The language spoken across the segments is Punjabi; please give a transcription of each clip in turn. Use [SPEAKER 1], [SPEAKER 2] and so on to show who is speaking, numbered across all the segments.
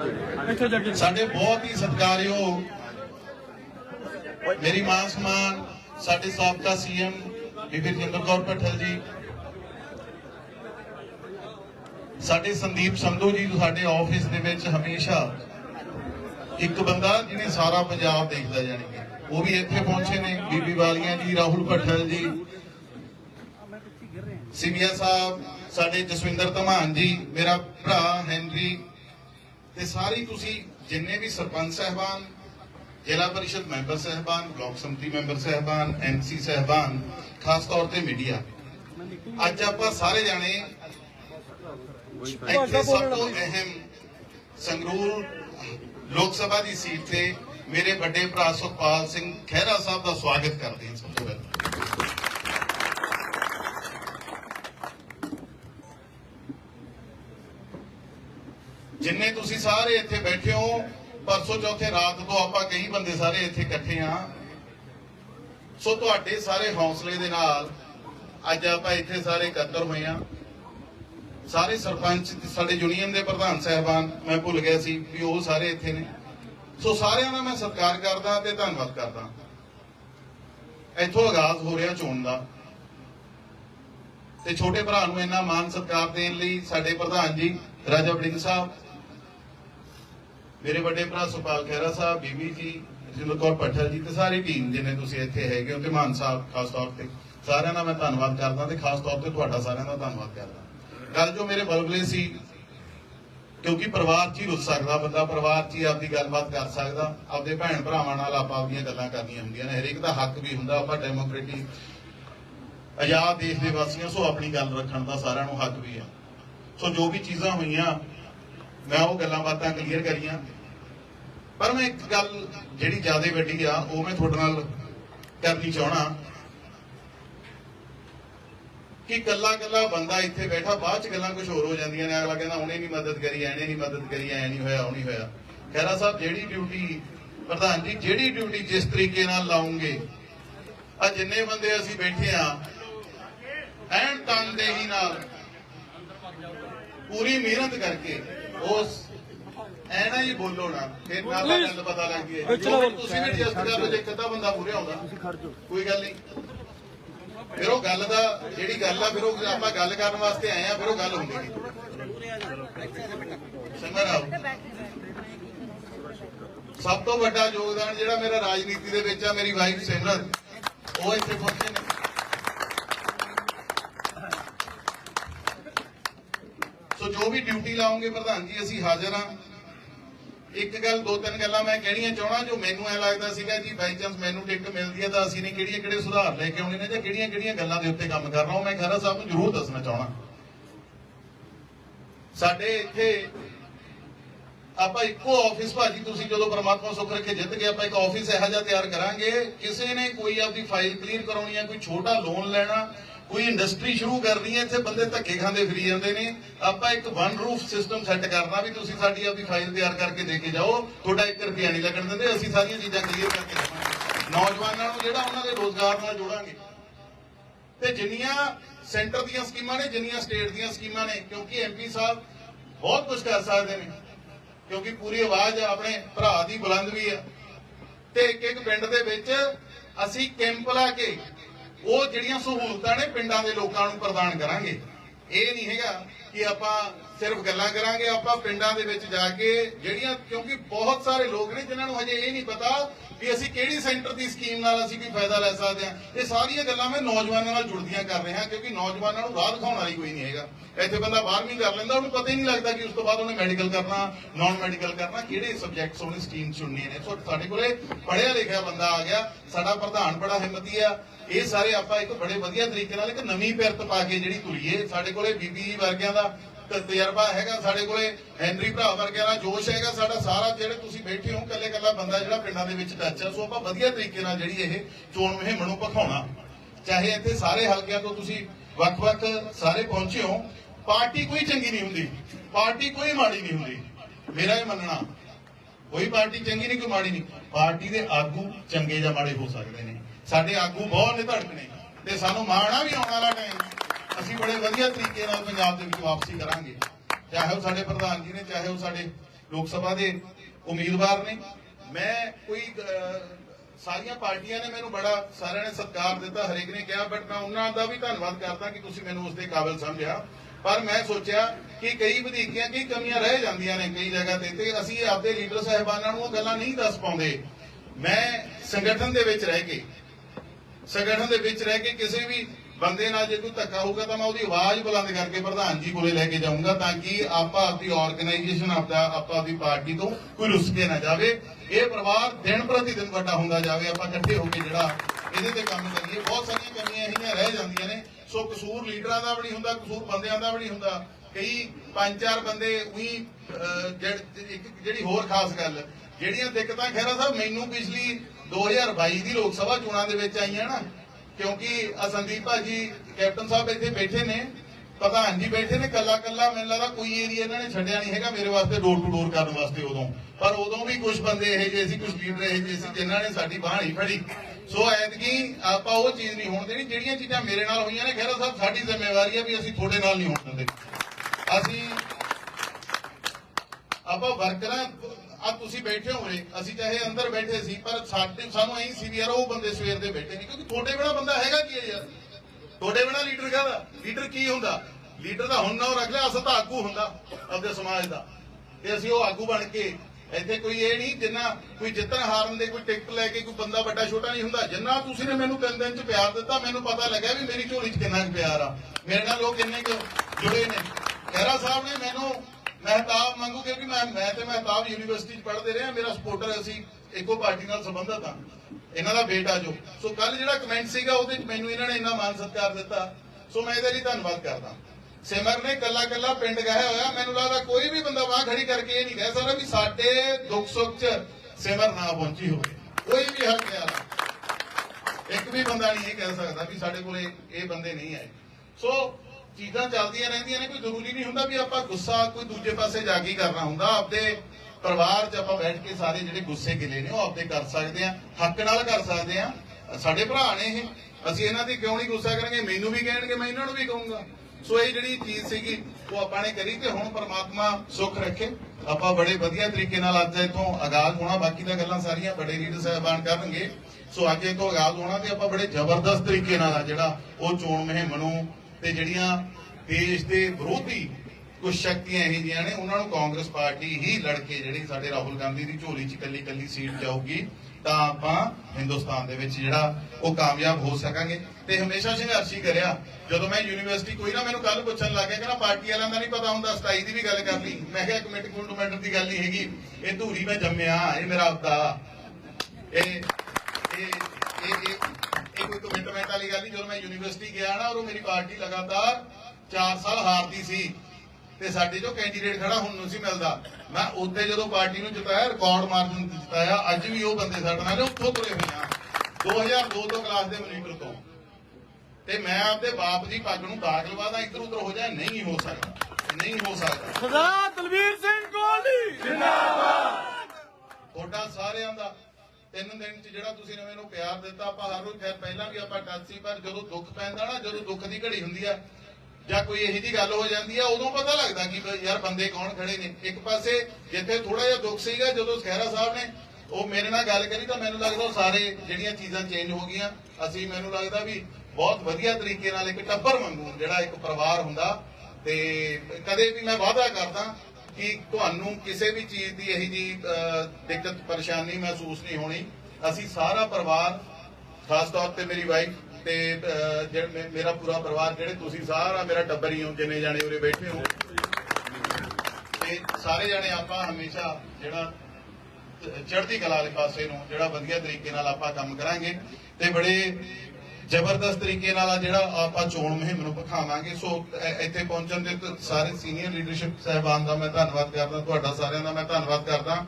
[SPEAKER 1] ਇੱਥੇ ਜਾ ਕੇ
[SPEAKER 2] ਸਾਡੇ ਬਹੁਤ ਹੀ ਸਤਿਕਾਰਯੋਗ ਮੇਰੀ ਮਾਂ ਸਮਾਨ, ਸਾਡੇ ਸਾਬਕਾ ਸੀਐਮ ਬੀਬੀ ਰਜਿੰਦਰ ਕੌਰ ਭੱਠਲ ਜੀ। ਸਾਡੇ ਸੰਦੀਪ ਸੰਧੂ ਜੀ ਸਾਡੇ ਆਫਿਸ ਦੇ ਵਿੱਚ ਹਮੇਸ਼ਾ ਇੱਕ ਬੰਦਾ ਜਿਹਨੇ ਸਾਰਾ ਪੰਜਾਬ ਦੇਖਦਾ ਜਾਣੀ ਕਿ ਉਹ ਵੀ ਇੱਥੇ ਪਹੁੰਚੇ ਨੇ, ਬੀਬੀ ਵਾਲੀਆਂ ਜੀ, ਰਾਹੁਲ ਭੱਠਲ ਜੀ ਸਿਮੀਆ ਸਾਹਿਬ, ਸਾਡੇ ਜਸਵਿੰਦਰ ਧਮਾਨ ਜੀ, ਮੇਰਾ ਭਰਾ ਹੈਨਰੀ ਤੇ ਸਾਰੀ ਤੁਸੀਂ ਜਿੰਨੇ ਵੀ ਸਰਪੰਚ ਸਹਿਬਾਨ ਜ਼ਿਲ੍ਹਾ ਪਰਿਸ਼ਦ ਮੈਂਬਰ ਸਹਿਬਾਨ ਬਲਾਕ ਸੰਮਤੀ ਮੈਂਬਰ ਸਹਿਬਾਨ ਐਮਸੀ ਸਹਿਬਾਨ ਖਾਸ ਤੌਰ ਤੇ ਮੀਡੀਆ। ਅੱਜ ਆਪਾਂ ਸਾਰੇ ਜਾਣੇ ਇੱਥੇ ਸਭ ਤੋਂ ਅਹਿਮ ਸੰਗਰੂਰ ਲੋਕ ਸਭਾ ਦੀ ਸੀਟ ਤੇ ਮੇਰੇ ਵੱਡੇ ਭਰਾ ਸੁਖਪਾਲ ਸਿੰਘ ਖਹਿਰਾ ਸਾਹਿਬ ਦਾ ਸਵਾਗਤ ਕਰਦੇ ਹਾਂ ਸਭ ਤੋਂ ਪਹਿਲਾਂ। ਜਿੰਨੇ ਤੁਸੀਂ ਸਾਰੇ ਇੱਥੇ ਬੈਠੇ ਹੋ, ਪਰਸੋ ਚੌਥੇ ਰਾਤ ਤੋਂ ਆਪਾਂ ਕਈ ਬੰਦੇ ਸਾਰੇ ਇੱਥੇ ਇਕੱਠੇ ਆ ਸੋ ਤੁਹਾਡੇ ਸਾਰੇ ਹੌਸਲੇ ਦੇ ਨਾਲ ਅੱਜ ਆਪਾਂ ਇੱਥੇ ਸਾਰੇ ਇਕੱਤਰ ਹੋਏ ਆ ਸਾਰੇ ਸਰਪੰਚ ਸਾਡੇ ਯੂਨੀਅਨ ਦੇ ਪ੍ਰਧਾਨ ਸਹਿਬਾਨ, ਮੈਂ ਭੁੱਲ ਗਿਆ ਸੀ ਵੀ ਉਹ ਸਾਰੇ ਇੱਥੇ ਨੇ। ਸੋ ਸਾਰਿਆਂ ਦਾ ਮੈਂ ਸਤਿਕਾਰ ਕਰਦਾ ਤੇ ਧੰਨਵਾਦ ਕਰਦਾ। ਇੱਥੋਂ ਆਗਾਜ਼ ਹੋ ਰਿਹਾ ਚੋਣ ਦਾ। ਤੇ ਛੋਟੇ ਭਰਾ ਨੂੰ ਇੰਨਾ ਮਾਨ ਸਤਿਕਾਰ ਦੇਣ ਲਈ ਸਾਡੇ ਪ੍ਰਧਾਨ ਜੀ, ਰਾਜਾ ਵੜਿੰਗ ਸਾਹਿਬ ਮੇਰੇ ਵੱਡੇ ਭਰਾ ਸੁਪਾਲ ਖਹਿਰਾ ਸਾਹਿਬ, ਬੀਬੀ ਜੀ ਜਿੰਦਰ ਕੌਰ ਪੱਠਲ ਜੀ ਤੇ ਸਾਰੀ ਟੀਮ ਜਿਨੇ ਤੁਸੀਂ ਇੱਥੇ ਹੈਗੇ ਹੋ ਤੇ ਮਾਨ ਸਾਹਿਬ ਖਾਸ ਤੌਰ ਤੇ, ਸਾਰਿਆਂ ਦਾ ਮੈਂ ਧੰਨਵਾਦ ਕਰਦਾ ਤੇ ਖਾਸ ਤੌਰ ਤੇ ਤੁਹਾਡਾ ਸਾਰਿਆਂ ਦਾ ਧੰਨਵਾਦ ਕਰਦਾ। ਗੱਲ ਜੋ ਮੇਰੇ ਬਲਬਲੇ ਸੀ, ਕਿਉਂਕਿ ਪਰਿਵਾਰ 'ਚ ਹੀ ਰੁੱਸ ਸਕਦਾ ਬੰਦਾ, ਪਰਿਵਾਰ 'ਚ ਹੀ ਆਪਦੀ ਗੱਲਬਾਤ ਕਰ ਸਕਦਾ, ਆਪਦੇ ਭੈਣ ਭਰਾਵਾਂ ਨਾਲ ਆਪਾਂ ਆਪਦੀਆਂ ਗੱਲਾਂ ਕਰਨੀਆਂ ਹੁੰਦੀਆਂ ਨੇ, ਹਰੇਕ ਦਾ ਹੱਕ ਵੀ ਹੁੰਦਾ, ਆਪਾਂ ਡੈਮੋਕ੍ਰੇਟਿਕ ਆਜ਼ਾਦ ਦੇਸ਼ ਦੇ ਵਾਸੀਆਂ, ਸੋ ਆਪਣੀ ਗੱਲ ਰੱਖਣ ਦਾ ਸਾਰਿਆਂ ਨੂੰ ਹੱਕ ਵੀ ਆ। ਸੋ ਜੋ ਵੀ ਚੀਜ਼ਾਂ ਹੋਈਆਂ ਮੈਂ ਉਹ ਗੱਲਾਂ ਬਾਤਾਂ ਕਲੀਅਰ ਕਰੀਆਂ। ਪਰ ਮੈਂ ਇੱਕ ਗੱਲ ਜਿਹੜੀ ਜ਼ਿਆਦਾ ਵੱਡੀ ਆ, ਉਹ ਮੈਂ ਤੁਹਾਡੇ ਨਾਲ ਕਰਨੀ ਚਾਹਣਾ ਕਿ ਕੱਲਾ ਕੱਲਾ ਬੰਦਾ ਇੱਥੇ ਬੈਠਾ, ਬਾਅਦ ਚ ਗੱਲਾਂ ਕੁਝ ਹੋਰ ਹੋ ਜਾਂਦੀਆਂ ਨੇ। ਅਗਲਾ ਕਹਿੰਦਾ, ਉਹਨੇ ਨਹੀਂ ਮਦਦ ਕਰੀ, ਐਨੇ ਨਹੀਂ ਮਦਦ ਕਰੀ, ਐ ਨਹੀਂ ਹੋਇਆ, ਉਹ ਨਹੀਂ ਹੋਇਆ। ਖੈਰਾ ਸਾਹਿਬ, ਜਿਹੜੀ ਡਿਊਟੀ ਪ੍ਰਧਾਨ ਜੀ, ਜਿਹੜੀ ਡਿਊਟੀ ਜਿਸ ਤਰੀਕੇ ਨਾਲ ਲਾਉਂਗੇ, ਆ ਜਿੰਨੇ ਬੰਦੇ ਅਸੀਂ ਬੈਠੇ ਆ, ਐਨ ਤਨਦੇਹੀ ਨਾਲ ਪੂਰੀ ਮਿਹਨਤ ਕਰਕੇ ਉਸ ਐਨਾ ਹੀ ਬੋਲੋ ਨਾ ਫਿਰ ਨਾ ਤਾਂ ਗੱਲ ਪਤਾ ਲੱਗ ਗਈ
[SPEAKER 1] ਵਿੱਚ ਨਾ ਬੋਲੋ।
[SPEAKER 2] ਤੁਸੀਂ ਵੀ ਜਸਟ ਕਰ ਲਓ ਜੇ ਅੱਧਾ ਬੰਦਾ ਪੂਰੇ ਆਉਂਦਾ ਕੋਈ ਗੱਲ ਨਹੀਂ। ਫਿਰ ਉਹ ਗੱਲ ਦਾ ਜਿਹੜੀ ਗੱਲ ਆ ਫਿਰ ਉਹ ਆਪਾਂ ਗੱਲ ਕਰਨ ਵਾਸਤੇ ਆਏ ਆ ਫਿਰ ਉਹ ਗੱਲ ਹੁੰਦੀ ਨਹੀਂ। ਸੰਗਰ ਆਓ ਸਭ ਤੋਂ ਵੱਡਾ ਯੋਗਦਾਨ ਜਿਹੜਾ ਮੇਰਾ ਰਾਜਨੀਤੀ ਦੇ ਵਿੱਚ ਆ ਮੇਰੀ ਵਾਈਫ ਸਿਮਰਨ ਉਹ ਇੱਥੇ ਪਹੁੰਚੇ ਨੇ ਸੋ ਜੋ ਵੀ ਡਿਊਟੀ ਲਾਉਂਗੇ ਪ੍ਰਧਾਨ ਜੀ, ਅਸੀਂ ਹਾਜ਼ਰ ਹਾਂ। ਇੱਕ ਗੱਲ, ਦੋ ਤਿੰਨ ਗੱਲਾਂ ਮੈਂ ਕਹਿਣੀਆਂ ਚਾਹਣਾ ਜੋ ਮੈਨੂੰ ਐ ਲੱਗਦਾ ਸੀਗਾ ਜੀ ਬਾਈ ਚਾਂਸ ਮੈਨੂੰ ਟਿਕਟ ਮਿਲਦੀ ਹੈ ਤਾਂ ਅਸੀਂ ਨੇ ਕਿਹੜੀਆਂ ਕਿਹੜੇ ਸੁਧਾਰ ਲੈ ਕੇ ਆਉਣੇ ਨੇ ਜਾਂ ਕਿਹੜੀਆਂ ਕਿਹੜੀਆਂ ਗੱਲਾਂ ਦੇ ਉੱਤੇ ਕੰਮ ਕਰਨਾ ਉਹ ਮੈਂ ਖਹਿਰਾ ਸਾਹਿਬ ਨੂੰ ਜ਼ਰੂਰ ਦੱਸਣਾ ਚਾਹਣਾ ਸਾਡੇ ਇੱਥੇ ਆਪਾਂ ਇੱਕੋ ਆਫਿਸ ਭਾਜੀ, ਤੁਸੀਂ ਜਦੋਂ ਪਰਮਾਤਮਾ ਸੁੱਖ ਰੱਖੇ ਜਿੱਤ ਗਏ, ਆਪਾਂ ਇੱਕ ਆਫਿਸ ਇਹੋ ਜਿਹਾ ਤਿਆਰ ਕਰਾਂਗੇ। ਕਿਸੇ ਨੇ ਕੋਈ ਆਪਦੀ ਫਾਈਲ ਕਲੀਅਰ ਕਰਾਉਣੀ ਹੈ ਕੋਈ ਛੋਟਾ ਲੋਨ ਲੈਣਾ, ਕੋਈ ਇੰਡਸਟਰੀ ਸ਼ੁਰੂ ਕਰਨੀ ਹੈ ਇੱਥੇ ਬੰਦੇ ਧੱਕੇ ਖਾਂਦੇ ਫਿਰੀ ਜਾਂਦੇ ਨੇ। ਆਪਾਂ ਇੱਕ ਵਨ ਰੂਫ ਸਿਸਟਮ ਸੈੱਟ ਕਰਨਾ ਵੀ ਤੁਸੀਂ ਸਾਡੀ ਆਪਦੀ ਫਾਈਲ ਤਿਆਰ ਕਰਕੇ ਦੇ ਕੇ ਜਾਓ। ਤੁਹਾਡਾ 1 ਰੁਪਿਆ ਨਹੀਂ ਲੱਗਣ ਦਿੰਦੇ, ਅਸੀਂ ਸਾਰੀਆਂ ਚੀਜ਼ਾਂ ਕਲੀਅਰ ਕਰਕੇ ਦੇਵਾਂਗੇ। ਨੌਜਵਾਨਾਂ ਨੂੰ ਜਿਹੜਾ ਉਹਨਾਂ ਦੇ ਰੋਜ਼ਗਾਰ ਨਾਲ ਜੋੜਾਂਗੇ। ਤੇ ਜਿੰਨੀਆਂ ਸੈਂਟਰ ਦੀਆਂ ਸਕੀਮਾਂ ਨੇ, ਜਿੰਨੀਆਂ ਸਟੇਟ ਦੀਆਂ ਸਕੀਮਾਂ ਨੇ, ਕਿਉਂਕਿ ਐਮਪੀ ਸਾਹਿਬ ਬਹੁਤ ਕੁਝ ਕਰ ਸਕਦੇ ਨੇ। ਕਿਉਂਕਿ ਪੂਰੀ ਆਵਾਜ਼ ਆਪਣੇ ਭਰਾ ਦੀ ਬੁਲੰਦ ਵੀ ਹੈ ਤੇ ਇੱਕ ਇੱਕ ਪਿੰਡ ਦੇ ਵਿੱਚ ਅਸੀਂ ਕੈਂਪ ਲਾ ਕੇ ਉਹ ਜਿਹੜੀਆਂ ਸਹੂਲਤਾਂ ਨੇ ਪਿੰਡਾਂ ਦੇ ਲੋਕਾਂ ਨੂੰ ਪ੍ਰਦਾਨ ਕਰਾਂਗੇ। ਇਹ ਨਹੀਂ ਹੈਗਾ ਕਿ ਆਪਾਂ ਸਿਰਫ ਗੱਲਾਂ ਕਰਾਂਗੇ, ਆਪਾਂ ਪਿੰਡਾਂ ਦੇ ਵਿੱਚ ਜਾ ਕੇ ਜਿਹੜੀਆਂ, ਕਿਉਂਕਿ ਬਹੁਤ ਸਾਰੇ ਲੋਕ ਨੇ ਜਿਨ੍ਹਾਂ ਨੂੰ ਹਜੇ ਇਹ ਨਹੀਂ ਪਤਾ ਵੀ ਅਸੀਂ ਕਿਹੜੀ ਸੈਂਟਰ ਦੀ ਸਕੀਮ ਨਾਲ ਅਸੀਂ ਕੋਈ ਫਾਇਦਾ ਲੈ ਸਕਦੇ ਹਾਂ। ਇਹ ਸਾਰੀਆਂ ਗੱਲਾਂ ਮੈਂ ਨੌਜਵਾਨਾਂ ਨਾਲ ਜੁੜਦੀਆਂ ਕਰ ਰਿਹਾ, ਕਿਉਂਕਿ ਨੌਜਵਾਨਾਂ ਨੂੰ ਰਾਹ ਦਿਖਾਉਣ ਵਾਲੀ ਕੋਈ ਨਹੀਂ ਹੈਗਾ। ਇੱਥੇ ਬੰਦਾ 12ਵੀਂ ਕਰ ਲੈਂਦਾ, ਉਹਨੂੰ ਪਤਾ ਹੀ ਨਹੀਂ ਲੱਗਦਾ ਕਿ ਉਸ ਤੋਂ ਬਾਅਦ ਉਹਨੇ ਮੈਡੀਕਲ ਕਰਨਾ ਨਾਨ ਮੈਡੀਕਲ ਕਰਨਾ, ਕਿਹੜੇ ਸਬਜੈਕਟਸ ਉਹਨੇ ਸਕੀਮ ਚੁਣਨੀਆਂ ਨੇ। ਸੋ ਸਾਡੇ ਕੋਲੇ ਪੜਿਆ ਲਿਖਿਆ ਬੰਦਾ ਆ ਗਿਆ, ਸਾਡਾ ਪ੍ਰਧਾਨ ਬੜਾ ਹਿੰਮਤੀ ਆ। ਇਹ ਸਾਰੇ ਆਪਾਂ ਇੱਕ ਬੜੇ ਵਧੀਆ ਤਰੀਕੇ ਨਾਲ ਇੱਕ ਨਵੀਂ ਪਿਰਤ ਪਾ ਕੇ ਜਿਹੜੀ ਤੁਰੀਏ, ਸਾਡੇ ਕੋਲੇ ਬੀਬੀ ਵਰਗਿਆਂ ਦਾ ਤਜਰਬਾ ਹੈਗਾ ਸਾਡੇ ਕੋਲੇ, ਹੈਨਰੀ ਭਰਾ ਵਰਗਿਆਂ ਦਾ ਜੋਸ਼ ਹੈਗਾ, ਸਾਡਾ ਸਾਰਾ ਜਿਹੜੇ ਤੁਸੀਂ ਬੈਠੇ ਹੋ ਕੱਲੇ ਕੱਲਾ ਬੰਦਾ ਜਿਹੜਾ ਪਿੰਡਾਂ ਦੇ ਵਿੱਚ ਟੱਚ ਆ, ਸੋ ਆਪਾਂ ਵਧੀਆ ਤਰੀਕੇ ਨਾਲ ਜਿਹੜੀ ਇਹ ਚੋਣ ਮੁਹਿੰਮ ਨੂੰ ਭਖਾਉਣਾ। ਚਾਹੇ ਇੱਥੇ ਸਾਰੇ ਹਲਕਿਆਂ ਤੋਂ ਤੁਸੀਂ ਵੱਖ-ਵੱਖ ਸਾਰੇ ਪਹੁੰਚੇ ਹੋ, ਪਾਰਟੀ ਕੋਈ ਚੰਗੀ ਨਹੀਂ ਹੁੰਦੀ, ਪਾਰਟੀ ਕੋਈ ਮਾੜੀ ਨਹੀਂ ਹੁੰਦੀ। ਮੇਰਾ ਇਹ ਮੰਨਣਾ, ਕੋਈ ਪਾਰਟੀ ਚੰਗੀ ਨਹੀਂ, ਕੋਈ ਮਾੜੀ ਨਹੀਂ, ਪਾਰਟੀ ਦੇ ਆਗੂ ਚੰਗੇ ਜਾਂ ਮਾੜੇ ਹੋ ਸਕਦੇ ਨੇ। ਸਾਡੇ ਆਗੂ ਬਹੁਤ ਨੇ ਧੜਕ ਨੇ ਤੇ ਸਾਨੂੰ ਮਾਣਾ ਵੀ ਆਉਣ ਵਾਲਾ ਟਾਈਮ ਅਸੀਂ ਬੜੇ ਵਧੀਆ ਤਰੀਕੇ ਨਾਲ ਪੰਜਾਬ ਦੇ ਵਿੱਚ ਵਾਪਸੀ ਕਰਾਂਗੇ। ਚਾਹੇ ਉਹ ਸਾਡੇ ਪ੍ਰਧਾਨ ਜੀ ਨੇ, ਚਾਹੇ ਉਹ ਸਾਡੇ ਲੋਕ ਸਭਾ ਦੇ ਉਮੀਦਵਾਰ ਨੇ। ਮੈਂ ਕੋਈ ਸਾਰੀਆਂ ਪਾਰਟੀਆਂ ਨੇ ਮੈਨੂੰ ਬੜਾ ਸਾਰਿਆਂ ਨੇ ਸਤਿਕਾਰ ਦਿੱਤਾ, ਹਰੇਕ ਨੇ ਕਿਹਾ ਬਟ ਮੈਂ ਉਹਨਾਂ ਦਾ ਵੀ ਧੰਨਵਾਦ ਕਰਦਾ ਕਿ ਤੁਸੀਂ ਮੈਨੂੰ ਉਸ ਦੇ ਕਾਬਿਲ ਸਮਝਿਆ। ਪਰ ਮੈਂ ਸੋਚਿਆ ਕਿ ਕਈ ਵਧੀਕੀਆਂ, ਕਈ ਕਮੀਆਂ ਰਹਿ ਜਾਂਦੀਆਂ ਨੇ ਕਈ ਜਗ੍ਹਾ ਤੇ ਤੇ ਅਸੀਂ ਆਪਦੇ ਲੀਡਰ ਸਾਹਿਬਾਨਾਂ ਨੂੰ ਉਹ ਗੱਲਾਂ ਨਹੀਂ ਦੱਸ ਪਾਉਂਦੇ। ਮੈਂ ਸੰਗਠਨ ਦੇ ਵਿੱਚ ਰਹਿ ਕੇ, ਸੰਗਠਨ ਦੇ ਵਿੱਚ ਰਹਿ ਕੇ ਕਿਸੇ ਵੀ ਬੰਦੇ ਨਾਲ ਜੇ ਕੋਈ ਧੱਕਾ ਹੋਊਗਾ ਤਾਂ ਮੈਂ ਉਹਦੀ ਆਵਾਜ਼ ਬੁਲੰਦ ਕਰਕੇ ਪ੍ਰਧਾਨ ਜੀ ਕੋਲੇ ਲੈ ਕੇ ਜਾਊਂਗਾ ਤਾਂ ਕਿ ਆਪਾਂ ਆਪਦੀ ਆਰਗੇਨਾਈਜੇਸ਼ਨ ਆਪਦਾ, ਆਪਾਂ ਆਪਦੀ ਪਾਰਟੀ ਤੋਂ ਕੋਈ ਰੁੱਸ ਕੇ ਨਾ ਜਾਵੇ। ਇਹ ਪਰਿਵਾਰ ਦਿਨ ਪ੍ਰਤੀ ਦਿਨ ਵੱਡਾ ਹੁੰਦਾ ਜਾਵੇ। ਆਪਾਂ ਇਕੱਠੇ ਹੋ ਕੇ ਜਿਹੜਾ ਇਹਦੇ ਤੇ ਕੰਮ ਕਰੀਏ। ਬਹੁਤ ਸਾਰੀਆਂ ਕਮੀਆਂ ਇਹੀਆਂ ਰਹਿ ਜਾਂਦੀਆਂ ਨੇ। ਸੋ ਕਸੂਰ ਲੀਡਰਾਂ ਦਾ ਵੀ ਨਹੀਂ ਹੁੰਦਾ, ਕਸੂਰ ਬੰਦਿਆਂ ਦਾ ਵੀ ਨਹੀਂ ਹੁੰਦਾ। ਕਈ ਪੰਜ ਚਾਰ ਬੰਦੇ ਉਹੀ ਜਿਹੜੀ ਹੋਰ ਖਾਸ ਗੱਲ, ਜਿਹੜੀਆਂ ਦਿੱਕਤਾਂ ਖੈਰਾ ਸਾਹਿਬ, ਮੈਨੂੰ ਪਿਛਲੀ 2022 ਦੀ ਲੋਕ ਸਭਾ ਚੋਣਾਂ ਦੇ ਵਿੱਚ ਆਈਆਂ ਨਾ ਕਿਉਂਕਿ ਆ ਸੰਦੀਪ ਭਾਜੀ, ਕੈਪਟਨ ਸਾਹਿਬ ਇੱਥੇ ਬੈਠੇ ਨੇ, ਪ੍ਰਧਾਨ ਜੀ ਬੈਠੇ ਨੇ, ਕੱਲਾ ਕੱਲਾ ਮੈਨੂੰ ਲੱਗਦਾ ਕੋਈ ਏਰੀਆ ਇਹਨਾਂ ਨੇ ਛੱਡਿਆ ਨਹੀਂ ਹੈਗਾ ਮੇਰੇ ਵਾਸਤੇ ਡੋਰ ਟੂ ਡੋਰ ਕਰਨ ਵਾਸਤੇ ਉਦੋਂ। ਪਰ ਉਦੋਂ ਵੀ ਕੁਝ ਬੰਦੇ ਇਹੋ ਜਿਹੇ ਸੀ ਕੁਝ ਲੀਡਰ ਇਹ ਜਿਹੇ ਸੀ ਜਿਨ੍ਹਾਂ ਨੇ ਸਾਡੀ ਬਾਹ ਨਹੀਂ ਫੜੀ। ਸੋ ਐਤਕੀ ਆਪਾਂ ਉਹ ਚੀਜ਼ ਨਹੀਂ ਹੋਣ ਦੇਣੀ, ਜਿਹੜੀਆਂ ਚੀਜ਼ਾਂ ਮੇਰੇ ਨਾਲ ਹੋਈਆਂ ਨੇ, ਖੈਰਾ ਸਾਹਿਬ, ਸਾਡੀ ਜ਼ਿੰਮੇਵਾਰੀ ਹੈ ਵੀ ਅਸੀਂ ਤੁਹਾਡੇ ਨਾਲ ਨਹੀਂ ਹੋਣ ਦਿੰਦੇ। ਅਸੀਂ ਆਪਾਂ ਵਰਕਰਾਂ ਆ ਤੁਸੀਂ ਬੈਠੇ ਹੋਏ ਅਸੀਂ ਚਾਹੇ ਅੰਦਰ ਬੈਠੇ ਸੀ, ਪਰ ਸਾਡੇ ਸਾਨੂੰ ਐਂ ਸੀ ਵੀ ਯਾਰ ਉਹ ਬੰਦੇ ਸਵੇਰ ਦੇ ਬੈਠੇ ਨਹੀਂ, ਕਿਉਂਕਿ ਤੁਹਾਡੇ ਬਿਨਾ ਬੰਦਾ ਹੈਗਾ ਕੀ ਹੈ ਯਾਰ? ਤੁਹਾਡੇ ਬਿਨਾ ਲੀਡਰ ਕਾਹਦਾ? ਲੀਡਰ ਕੀ ਹੁੰਦਾ? ਲੀਡਰ ਦਾ ਹੁਣ ਨਾਮ ਰੱਖ ਲਿਆ, ਅਸਲ ਤਾਂ ਆਗੂ ਹੁੰਦਾ ਆਪਦੇ ਸਮਾਜ ਦਾ। ਤੇ ਅਸੀਂ ਉਹ ਆਗੂ ਬਣ ਕੇ ਇੱਥੇ ਕੋਈ ਇਹ ਨਹੀਂ, ਜਿੰਨਾ ਕੋਈ ਜਿੱਤਣ ਹਾਰਨ ਦੇ ਕੋਈ ਟਿਕਟ ਲੈ ਕੇ ਕੋਈ ਬੰਦਾ ਵੱਡਾ ਛੋਟਾ ਨਹੀਂ ਹੁੰਦਾ। ਜਿੰਨਾ ਤੁਸੀਂ ਨੇ ਮੈਨੂੰ ਤਿੰਨ ਦਿਨ ਚ ਪਿਆਰ ਦਿੱਤਾ, ਮੈਨੂੰ ਪਤਾ ਲੱਗਿਆ ਵੀ ਮੇਰੀ ਝੋਲੀ ਚ ਕਿੰਨਾ ਕੁ ਪਿਆਰ ਆ। ਮੇਰੇ ਨਾਲ ਲੋਕ ਇੰਨੇ ਕੁ ਜੁੜੇ ਨੇ। ਖਹਿਰਾ ਸਾਹਿਬ ਨੇ ਮੈਨੂੰ ਮਹਿਤਾਬ ਮੰਗੂ ਕਿਉਂਕਿ ਮੈਂ ਮੈਂ ਤੇ ਮਹਿਤਾਬ ਯੂਨੀਵਰਸਿਟੀ ਚ ਪੜ੍ਹਦੇ ਰਹੇ ਹਾਂ। ਮੇਰਾ ਸਪੋਰਟਰ ਅਸੀਂ ਇੱਕੋ ਪਾਰਟੀ ਨਾਲ ਸੰਬੰਧਤ ਆ ਇਹਨਾਂ ਦਾ ਬੇਟਾ ਜੋ। ਸੋ ਕੱਲ ਜਿਹੜਾ ਕਮੈਂਟ ਸੀਗਾ, ਉਹਦੇ ਚ ਮੈਨੂੰ ਇਹਨਾਂ ਨੇ ਇੰਨਾ ਮਾਨ ਸਤਿਕਾਰ ਦਿੱਤਾ। ਸੋ ਮੈਂ ਇਹਦੇ ਲਈ ਧੰਨਵਾਦ ਕਰਦਾ। ਸਿਮਰ ਨੇ ਕੱਲਾ ਕੱਲਾ ਪਿੰਡ ਗਾਇਆ ਹੋਇਆ। ਮੈਨੂੰ ਲੱਗਦਾ ਕੋਈ ਵੀ ਬੰਦਾ ਬਾਹ ਖੜੀ ਕਰਕੇ ਇਹ ਨਹੀਂ ਕਹਿ ਸਕਦਾ ਵੀ ਸਾਡੇ ਦੁੱਖ ਸੁੱਖ ਚ ਸਿਮਰ ਨਾ ਪਹੁੰਚੀ ਹੋਵੇ। ਕੋਈ ਵੀ ਹੱਕ ਯਾਰ ਇੱਕ ਵੀ ਬੰਦਾ ਨਹੀਂ ਇਹ ਕਹਿ ਸਕਦਾ ਵੀ ਸਾਡੇ ਕੋਲੇ ਇਹ ਬੰਦੇ ਨਹੀਂ ਆਏ। ਸੋ ਚੀਜ਼ਾਂ ਚੱਲਦੀਆਂ ਰਹਿੰਦੀਆਂ ਨੇ, ਕੋਈ ਜ਼ਰੂਰੀ ਨਹੀਂ ਹੁੰਦਾ ਵੀ ਆਪਾਂ ਗੁੱਸਾ ਕੋਈ ਦੂਜੇ ਪਾਸੇ ਜਾ ਕੇ ਕਰਨਾ ਹੁੰਦਾ। ਆਪਦੇ ਪਰਿਵਾਰ 'ਚ ਆਪਾਂ ਬੈਠ ਕੇ ਸਾਰੇ ਜਿਹੜੇ ਗੁੱਸੇ ਗਿਲੇ ਨੇ, ਉਹ ਆਪਦੇ ਕਰ ਸਕਦੇ ਆ ਹੱਕ ਨਾਲ ਕਰ ਸਕਦੇ ਆ ਸਾਡੇ ਭਰਾ ਨੇ ਇਹ। ਅਸੀਂ ਇਹਨਾਂ ਦੀ ਕਿਉਂ ਨਹੀਂ ਗੁੱਸਾ ਕਰਾਂਗੇ? ਮੈਨੂੰ ਵੀ ਕਹਿਣਗੇ, ਮੈਂ ਇਹਨਾਂ ਨੂੰ ਵੀ ਕਹੂੰਗਾ। ਸੋ ਇਹ ਜਿਹੜੀ ਚੀਜ਼ ਸੀਗੀ, ਉਹ ਆਪਾਂ ਨੇ ਕਰੀ ਤੇ ਹੁਣ ਪਰਮਾਤਮਾ ਸੁੱਖ ਰੱਖੇ। ਆਪਾਂ ਬੜੇ ਵਧੀਆ ਤਰੀਕੇ ਨਾਲ ਅੱਜ ਇਥੋਂ ਆਗਾਜ਼ ਹੋਣਾ, ਬਾਕੀ ਤਾਂ ਗੱਲਾਂ ਸਾਰੀਆਂ ਬੜੇ ਲੀਡਰ ਸਾਹਿਬਾਨ ਕਰਨਗੇ। ਸੋ ਅੱਜ ਇਥੋਂ ਆਗਾਜ਼ ਹੋਣਾ ਤੇ ਆਪਾਂ ਬੜੇ ਜ਼ਬਰਦਸਤ ਤਰੀਕੇ ਨਾਲ ਆ ਜਿਹੜਾ ਉਹ ਚੋਣ ਮੁਹਿੰਮ ਨੂੰ ਤੇ ਜਿਹੜੀਆਂ ਦੇਸ਼ ਦੇ ਵਿਰੋਧੀ ਕੁਝ ਸ਼ਕਤੀਆਂ ਇਹ ਜਿਹੀਆਂ ਨੇ, ਉਹਨਾਂ ਨੂੰ ਕਾਂਗਰਸ ਪਾਰਟੀ ਹੀ ਲੜ ਕੇ ਜਿਹੜੀ ਸਾਡੇ ਰਾਹੁਲ ਗਾਂਧੀ ਦੀ ਝੋਲੀ 'ਚ ਕੱਲੀ ਕੱਲੀ ਸੀਟ ਜਾਊਗੀ, ਤਾਂ ਆਪਾਂ ਹਿੰਦੁਸਤਾਨ ਦੇ ਵਿੱਚ ਜਿਹੜਾ ਉਹ ਕਾਮਯਾਬ ਹੋ ਸਕਾਂਗੇ। ਤੇ ਹਮੇਸ਼ਾ ਸੰਘਰਸ਼ੀ ਕਰਿਆ। ਜਦੋਂ ਮੈਂ ਯੂਨੀਵਰਸਿਟੀ ਕੋਈ ਨਾ ਮੈਨੂੰ ਕੱਲ ਪੁੱਛਣ ਲੱਗ ਗਿਆ ਕਹਿੰਦਾ ਪਾਰਟੀ ਵਾਲਿਆਂ ਦਾ ਨਹੀਂ ਪਤਾ ਹੁੰਦਾ 27 ਦੀ ਵੀ ਗੱਲ ਕਰ ਲਈ। ਮੈਂ ਕਿਹਾ ਕਮੇਟੀ ਗੁੰਡਮੈਂਟਰ ਦੀ ਗੱਲ ਨਹੀਂ ਹੈਗੀ। ਇਹ ਧੂਰੀ ਮੈਂ ਜੰਮਿਆ, ਇਹ ਮੇਰਾ ਆਪਦਾ। ਇਹ ਇਹ ਇਹ ਕੋਈ ਕਮਿਟਮੈਂਟ ਵਾਲੀ ਗੱਲ ਨਹੀਂ ਜਦੋਂ ਮੈਂ ਯੂਨੀਵਰਸਿਟੀ ਗਿਆ ਨਾ ਉਦੋਂ ਮੇਰੀ ਪਾਰਟੀ ਲਗਾਤਾਰ 4 ਸਾਲ ਹਾਰਦੀ ਸੀ। ਤੇ ਸਾਡੇ ਜੋ ਕੈਂਡੀਡੇਟ ਖੜਾ ਹੁਣ ਨੂੰ ਸੀ ਮਿਲਦਾ। ਮੈਂ ਉੱਤੇ ਜਦੋਂ ਪਾਰਟੀ ਨੂੰ ਜਿਤਾਇਆ ਰਿਕਾਰਡ ਮਾਰਜਨ ਜਿਤਾਇਆ ਅੱਜ ਵੀ ਉਹ ਬੰਦੇ ਸਾਡੇ ਨਾਲ ਉੱਥੋਂ ਤੁਰੇ ਹੋਏ ਆ। 2002 ਤੋਂ ਕਲਾਸ ਦੇ ਮਨੀਟਰ ਤੋਂ। ਤੇ ਮੈਂ ਆਪਦੇ ਬਾਪ ਦੀ ਪੱਗ ਨੂੰ ਦਾਗ ਲਵਾਦਾ ਇੱਧਰ ਉੱਧਰ ਹੋ ਜਾਏ ਨਹੀਂ ਹੋ ਸਕਦਾ। ਨਹੀਂ ਹੋ ਸਕਦਾ।
[SPEAKER 1] ਸਰਦਾਰ ਦਲਵੀਰ ਸਿੰਘ ਕੋਹਲੀ
[SPEAKER 2] ਤੁਹਾਡਾ ਸਾਰਿਆਂ ਦਾ ਤਿੰਨ ਦਿਨ ਚ ਜਿਹੜਾ ਤੁਸੀਂ ਨੇ ਮੈਨੂੰ ਪਿਆਰ ਦਿੱਤਾ, ਆਪਾਂ ਹਰ ਰੋਜ਼ ਖੈਰ ਪਹਿਲਾਂ ਵੀ ਆਪਾਂ ਟੱਚ ਪਰ ਜਦੋਂ ਦੁੱਖ ਪੈਂਦਾ ਨਾ, ਜਦੋਂ ਦੁੱਖ ਦੀ ਘੜੀ ਹੁੰਦੀ ਆ, ਜਾਂ ਕੋਈ ਇਹੋ ਜੀ ਗੱਲ ਹੋ ਜਾਂਦੀ ਆ, ਉਦੋਂ ਪਤਾ ਲੱਗਦਾ ਕਿ ਯਾਰ ਬੰਦੇ ਕੌਣ ਖੜੇ ਨੇ। ਇੱਕ ਪਾਸੇ ਜਿੱਥੇ ਥੋੜਾ ਜਿਹਾ ਦੁੱਖ ਸੀਗਾ, ਜਦੋਂ ਖਹਿਰਾ ਸਾਹਿਬ ਨੇ ਉਹ ਮੇਰੇ ਨਾਲ ਗੱਲ ਕਰੀ, ਤਾਂ ਮੈਨੂੰ ਲੱਗਦਾ ਉਹ ਸਾਰੇ ਜਿਹੜੀਆਂ ਚੀਜ਼ਾਂ ਚੇਂਜ ਹੋ ਗਈਆਂ। ਅਸੀਂ, ਮੈਨੂੰ ਲੱਗਦਾ ਵੀ ਬਹੁਤ ਵਧੀਆ ਤਰੀਕੇ ਨਾਲ ਇੱਕ ਟੱਬਰ ਵਾਂਗੂ ਜਿਹੜਾ ਇੱਕ ਪਰਿਵਾਰ ਹੁੰਦਾ, ਤੇ ਕਦੇ ਵੀ ਮੈਂ ਵਾਅਦਾ ਕਰਦਾ ਕਿ ਤੁਹਾਨੂੰ ਕਿਸੇ ਵੀ ਚੀਜ਼ ਦੀ ਇਹੀ ਜੀ ਦਿੱਕਤ, ਪਰੇਸ਼ਾਨੀ ਮਹਿਸੂਸ ਨਹੀਂ ਹੋਣੀ। ਅਸੀਂ ਸਾਰਾ ਪਰਿਵਾਰ, ਖਾਸ ਤੌਰ ਤੇ ਮੇਰੀ ਵਾਈਫ ਤੇ ਜਿਹੜਾ ਮੇਰਾ ਪੂਰਾ ਪਰਿਵਾਰ, ਜਿਹੜੇ ਤੁਸੀਂ ਸਾਰਾ ਮੇਰਾ ਟੱਬਰ ਹੀ ਹੋ, ਜਿੰਨੇ ਜਾਣੇ ਉਰੇ ਬੈਠੇ ਹੋ। ਤੇ ਸਾਰੇ ਜਾਣੇ ਆਪਾਂ ਹਮੇਸ਼ਾ ਜਿਹੜਾ ਚੜ੍ਹਦੀ ਕਲਾ ਵਾਲੇ ਪਾਸੇ ਨੂੰ, ਜਿਹੜਾ ਵਧੀਆ ਤਰੀਕੇ ਨਾਲ ਆਪਾਂ ਕੰਮ ਕਰਾਂਗੇ। ਤੇ ਬੜੇ ਜ਼ਬਰਦਸਤ ਤਰੀਕੇ ਨਾਲ ਆ ਜਿਹੜਾ ਆਪਾਂ ਚੋਣ ਮੁਹਿੰਮ ਨੂੰ ਪਖਾਵਾਂਗੇ ਸੋ ਇੱਥੇ ਪਹੁੰਚਣ ਦੇ ਸਾਰੇ ਸੀਨੀਅਰ ਲੀਡਰਸ਼ਿਪ ਸਹਿਬਾਨ ਦਾ ਮੈਂ ਧੰਨਵਾਦ ਕਰਦਾ, ਤੁਹਾਡਾ ਸਾਰਿਆਂ ਦਾ ਮੈਂ ਧੰਨਵਾਦ ਕਰਦਾ।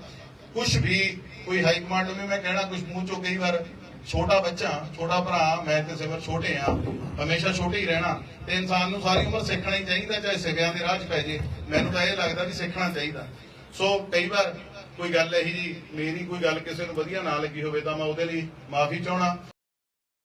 [SPEAKER 2] ਕੁਝ ਵੀ ਕੋਈ ਹਾਈ ਕਮਾਂਡ ਨੂੰ ਵੀ ਮੈਂ ਕਹਿਣਾ ਕੁਝ ਮੂੰਹ ਚੋਂ ਕਈ ਵਾਰ ਛੋਟਾ ਬੱਚਾ, ਛੋਟਾ ਭਰਾ, ਮੈਂ ਤੇ ਸਿਮਰ ਛੋਟੇ ਆ, ਹਮੇਸ਼ਾ ਛੋਟੇ ਹੀ ਰਹਿਣਾ। ਤੇ ਇਨਸਾਨ ਨੂੰ ਸਾਰੀ ਉਮਰ ਸਿੱਖਣਾ ਹੀ ਚਾਹੀਦਾ, ਚਾਹੇ ਸਿਵਿਆਂ ਦੇ ਰਾਹ 'ਚ ਪੈ ਜੇ। ਮੈਨੂੰ ਤਾਂ ਇਹ ਲੱਗਦਾ ਵੀ ਸਿੱਖਣਾ ਚਾਹੀਦਾ। ਸੋ, ਕਈ ਵਾਰ ਕੋਈ ਗੱਲ ਇਹੀ ਜੀ ਮੇਰੀ ਕੋਈ ਗੱਲ ਕਿਸੇ ਨੂੰ ਵਧੀਆ ਨਾ ਲੱਗੀ ਹੋਵੇ, ਤਾਂ ਮੈਂ ਉਹਦੇ ਲਈ ਮਾਫੀ ਚਾਹਣਾ